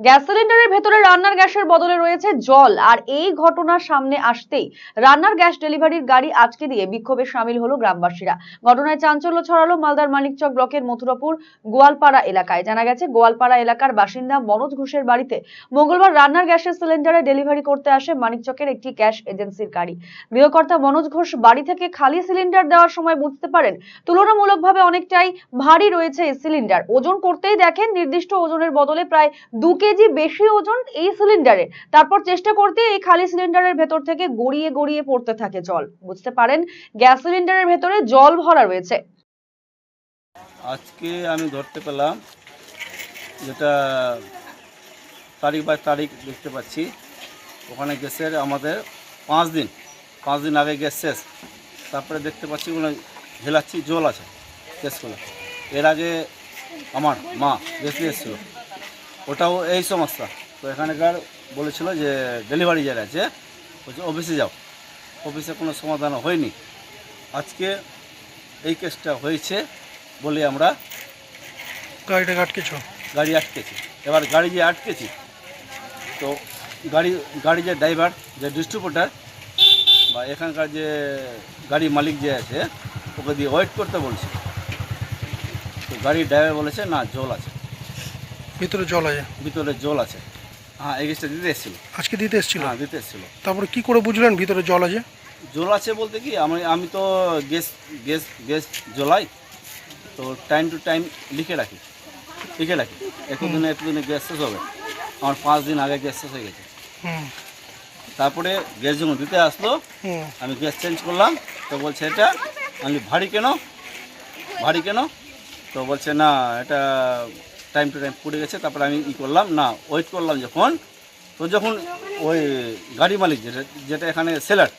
Gas সিলিন্ডারের ভেতরে রান্নার গ্যাসের বদলে রয়েছে জল। আর এই ঘটনা সামনে আসতেই রান্নার গ্যাস ডেলিভারির গাড়ি আটকে দিয়ে বিক্ষোভে সামিল হলো গ্রামবাসীরা। ঘটনায় চাঞ্চল্য ছড়ালো মালদার মানিকচক ব্লকের মথুরাপুর গোয়ালপাড়া এলাকায়। জানা গেছে, গোয়ালপাড়া এলাকার বাসিন্দা মনোজ ঘোষের বাড়িতে মঙ্গলবার রান্নার গ্যাসের সিলিন্ডারে ডেলিভারি করতে আসে মানিকচকের একটি গ্যাস এজেন্সির গাড়ি। গৃহকর্তা মনোজ ঘোষ বাড়ি থেকে খালি সিলিন্ডার দেওয়ার সময় বুঝতে পারেন, তুলনামূলকভাবে অনেকটাই ভারী রয়েছে এই সিলিন্ডার। ওজন করতেই দেখেন, নির্দিষ্ট ওজনের বদলে প্রায় দু কেজি বেশি ওজন এই সিলিন্ডারে তারপর চেষ্টা করতে এই খালি সিলিন্ডারের ভেতর থেকে গড়িয়ে গড়িয়ে পড়তে থাকে জল। বুঝতে পারেন, গ্যাস সিলিন্ডারের ভেতরে জল ভরা রয়েছে। আজকে আমি ধরতে পেলাম যেটা তারিখ বাই তারিখ দেখতে পাচ্ছি। ওখানে গ্যাসের আমাদের পাঁচ দিন পাঁচ দিন আগে গ্যাস শেষ। তারপরে দেখতে পাচ্ছি ওখানে ঝেলাচ্ছি জল আছে, গ্যাসগুলো। এর আগে আমার মা, গ্যাস দিয়ে এসেছিল। ওটাও এই সমস্যা। তো এখানকার বলেছিল যে ডেলিভারি যারা আছে বলছে অফিসে যাও। অফিসে কোনো সমাধান হয়নি। আজকে এই কেসটা হয়েছে বলে আমরা গাড়িটাকে আটকেছ? গাড়ি আটকেছি। এবার গাড়ি যে আটকেছি তো গাড়ি গাড়ি যে ড্রাইভার যে ডিস্ট্রিবিউটার বা এখানকার যে গাড়ি মালিক যে আছে ওকে দিয়ে ওয়েট করতে বলছে। তো গাড়ির ড্রাইভার বলেছে না জল আছে। ভিতরে জল আছে? ভিতরে জল আছে। হ্যাঁ গেছটা দিতে এসেছিল। আজকে দিতে এসেছিল? হ্যাঁ দিতে এসেছিল। তারপরে কি করে বুঝলেন ভিতরে জল আছে? জল আছে বলতে কি আমি আমি তো গ্যাস গ্যাস গ্যাস জ্বলাই তো টাইম টু টাইম লিখে রাখি। লিখে রাখি। এতদিনে এতদিনে গ্যাস শেষ হবে। আমার পাঁচ দিন আগে গ্যাস শেষ হয়ে গেছে। তারপরে গ্যাস যখন দিতে আসলো আমি গ্যাস চেঞ্জ করলাম তো বলছে এটা আমি ভারী কেন? ভারী কেন? তো বলছে না এটা টাইম টু টাইম পড়ে গেছে, তারপরে আমি ই করলাম, না ওয়েট করলাম যখন, তো যখন ওই গাড়ি মালিক যেটা যেটা এখানে সেলার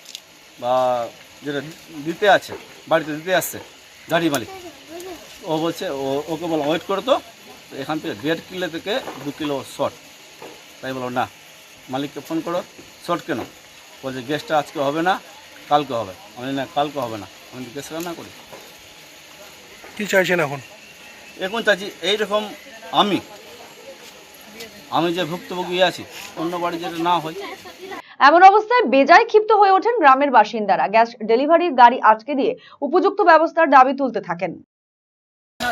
বা যেটা দিতে আছে, বাড়িতে দিতে আসছে, গাড়ি মালিক, ও বলছে, ও, ওকে বললাম ওয়েট করো তো। এখান থেকে দেড় কিলো থেকে দু কিলো শর্ট তাই বলো না, মালিককে ফোন করো শর্ট কেন? বলছে গ্যাসটা আজকে হবে না, কালকে হবে। আমি না, কালকে হবে না। আমি গ্যাস রান্না করি। কি চাইছেন এখন? এখন চাচ্ছি এইরকম আমি আমি যে ভুক্তভোগী আছি অন্য বাড়ি যেটা না হয়। এমন অবস্থায় বেজায় ক্ষিপ্ত হয়ে ওঠেন গ্রামের বাসিন্দারা। গ্যাস ডেলিভারির গাড়ি আটকে দিয়ে উপযুক্ত ব্যবস্থার দাবি তুলতে থাকেন।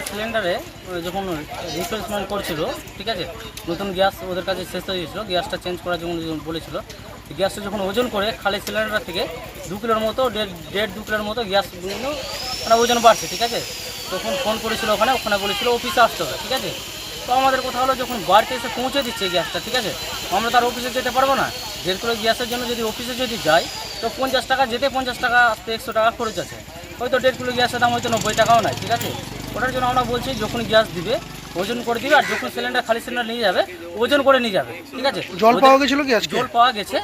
সিলিন্ডারে যখন রিপ্লেসমেন্ট করছিল ঠিক আছে নতুন গ্যাস ওদের কাছে শেষ হয়ে গেছিল গ্যাসটা চেঞ্জ করার জন্য যখন বলেছিল গ্যাসটা যখন ওজন করে খালি সিলিন্ডার থেকে দু কিলোর মতো দেড় দেড় দু কিলোর মতো গ্যাস মানে ওজন বাড়ছে ঠিক আছে। তখন ফোন করেছিল ওখানে ওখানে বলেছিল অফিসে আসতে হবে, ঠিক আছে? তো আমাদের কথা হলো যখন বাড়িতে এসে পৌঁছে দিচ্ছে গ্যাসটা, ঠিক আছে? আমরা তার অফিসে যেতে পারব না। দেড় কিলো গ্যাসের জন্য যদি অফিসে যদি যাই, তো পঞ্চাশ টাকা যেতে পঞ্চাশ টাকা আসতে একশো টাকা খরচ আছে। হয়তো দেড় কিলো গ্যাসের দাম হয়তো নব্বই টাকাও নাই, ঠিক আছে? ওটার জন্য আমরা বলছি যখন গ্যাস দিবে ওজন করে দিবে আর যখন সিলিন্ডার খালি সিলিন্ডার নিয়ে যাবে ওজন করে নিয়ে যাবে ঠিক আছে? জল পাওয়া গেছিল কি আজকে? জল পাওয়া গেছে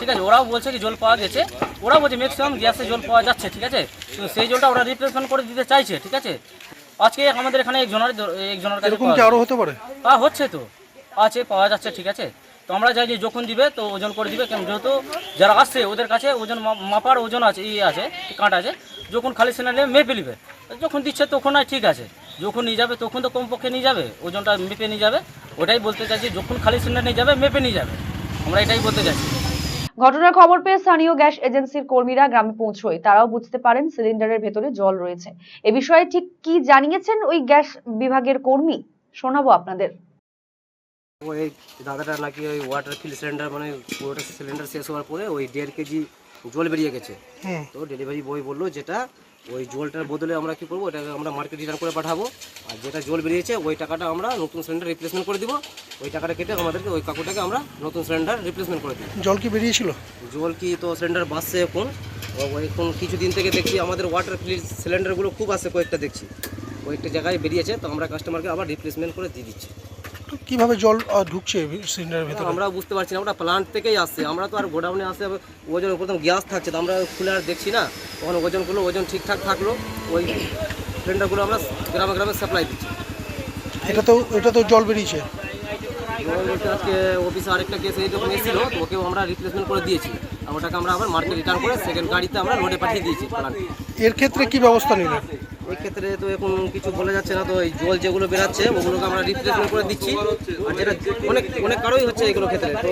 ঠিক আছে? ওরাও বলছে কি জল পাওয়া গেছে। ওরাও বলছে ম্যাক্সিমাম গ্যাসে জল পাওয়া যাচ্ছে ঠিক আছে? কিন্তু সেই জলটা ওরা রিপ্লেসমেন্ট করে দিতে চাইছে ঠিক আছে? আজকে আমাদের এখানে একজনের একজনের কাছে এরকম কি আরও হতে পারে? হ্যাঁ হচ্ছে তো। আছে পাওয়া যাচ্ছে ঠিক আছে? তো আমরা চাই যে যখন দিবে তো ওজন করে দিবে। কেন যেহেতু যারা আসছে ওদের কাছে ওজন মা- মাপার ওজন আছে ইয়ে আছে কাঁটা আছে যখন খালি সিলিন্ডার মেপে নিবে। যখন দিচ্ছে তখন আর ঠিক আছে। যখন নিয়ে যাবে তখন তো কমপক্ষে নিয়ে যাবে ওজনটা মেপে নিয়ে যাবে। ওটাই বলতে চাইছি যখন খালি সিলিন্ডার নিয়ে যাবে মেপে নিয়ে যাবে। আমরা এটাই বলতে চাইছি। ঘটনার খবর পেয়ে স্থানীয় গ্যাস এজেন্সির কর্মীরা গ্রামে পৌঁছয়। তারাও বুঝতে পারেন সিলিন্ডারের ভেতরে জল রয়েছে। এ বিষয়ে ঠিক কি জানিয়েছেন ওই গ্যাস বিভাগের কর্মী? শোনাবো আপনাদের। ওই দাদাটা নাকি ওই ওয়াটার ফিল সিলিন্ডার মানে ওয়াটার সিলিন্ডার শেষ হওয়ার পরে ওই দেড় কেজি জল বেরিয়ে গেছে। হুম তো ডেলিভারি বয় বলল যেটা ওই জলটার বদলে আমরা কি করব? ওটাকে আমরা মার্কেট রিটার্ন করে পাঠাবো। আর যেটা জল বেরিয়েছে ওই টাকাটা আমরা নতুন সিলিন্ডার রিপ্লেসমেন্ট করে দিব। ওই টাকাটা কেটে আমাদেরকে ওই কাকুটাকে আমরা নতুন সিলিন্ডার রিপ্লেসমেন্ট করে দিই জল কি বেরিয়েছিল? জল কি তো সিলিন্ডার বাসছে এখন। এখন কিছুদিন থেকে দেখছি আমাদের ওয়াটার ফিল সিলিন্ডারগুলো খুব আসছে কয়েকটা দেখছি। কয়েকটা জায়গায় বেরিয়েছে তো আমরা কাস্টমারকে আবার রিপ্লেসমেন্ট করে দিয়ে দিচ্ছি। কীভাবে জল ঢুকছে সিলিন্ডারের ভেতরে? আমরা বুঝতে পারছি না ওটা প্লান্ট থেকেই আসছে। আমরা তো আর গোডাউনে আসে ওজন প্রথম গ্যাস থাকছে তো আমরা খুলে আর দেখছি না। তখন ওজন করল ওজন ঠিকঠাক থাকল ওই সিলিন্ডারগুলো আমরা গ্রামে গ্রামে সাপ্লাই দিচ্ছি। এটা তো এটা তো জল বেরিয়েছে। আজকে অফিসে আরেকটা কেস এই যখন এসেছিল তো ওকেও আমরা রিপ্লেসমেন্ট করে দিয়েছি। আর ওটাকে আমরা আবার মার্কেট রিটার্ন করে সেকেন্ড গাড়িতে আমরা রোডে পাঠিয়ে দিয়েছি এর ক্ষেত্রে কি ব্যবস্থা নিলেন? এক্ষেত্রে তো এখন কিছু বলা যাচ্ছে না তো এই জল যেগুলো বেরাচ্ছে ওগুলোকে আমরা রিপ্লেসমেন্ট করে দিচ্ছি। আর যেটা অনেক অনেক কারোই হচ্ছে এগুলো ক্ষেত্রে। তো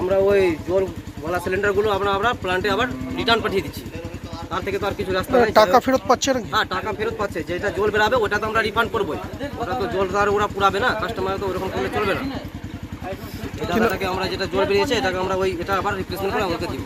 আমরা ওই জল বলা সিলিন্ডারগুলো আমরা আমরা প্লান্টে আবার রিটার্ন পাঠিয়ে দিচ্ছি। তার থেকে তো আর কিছু রাস্তা নাই। টাকা ফেরত পাচ্ছে নাকি? হ্যাঁ টাকা ফেরত পাচ্ছে। যেটা জল বেরাবে ওটা তো আমরা রিফান্ড করবোই। ওটা তো জল তো আর ওরা পুরাবে না কাস্টমার তো ওরকম করলে চলবে না। এই দাদাটাকে আমরা যেটা জল বেরিয়েছে এটাকে আমরা ওই এটা আবার রিপ্লেসমেন্ট করে আমাকে দিব।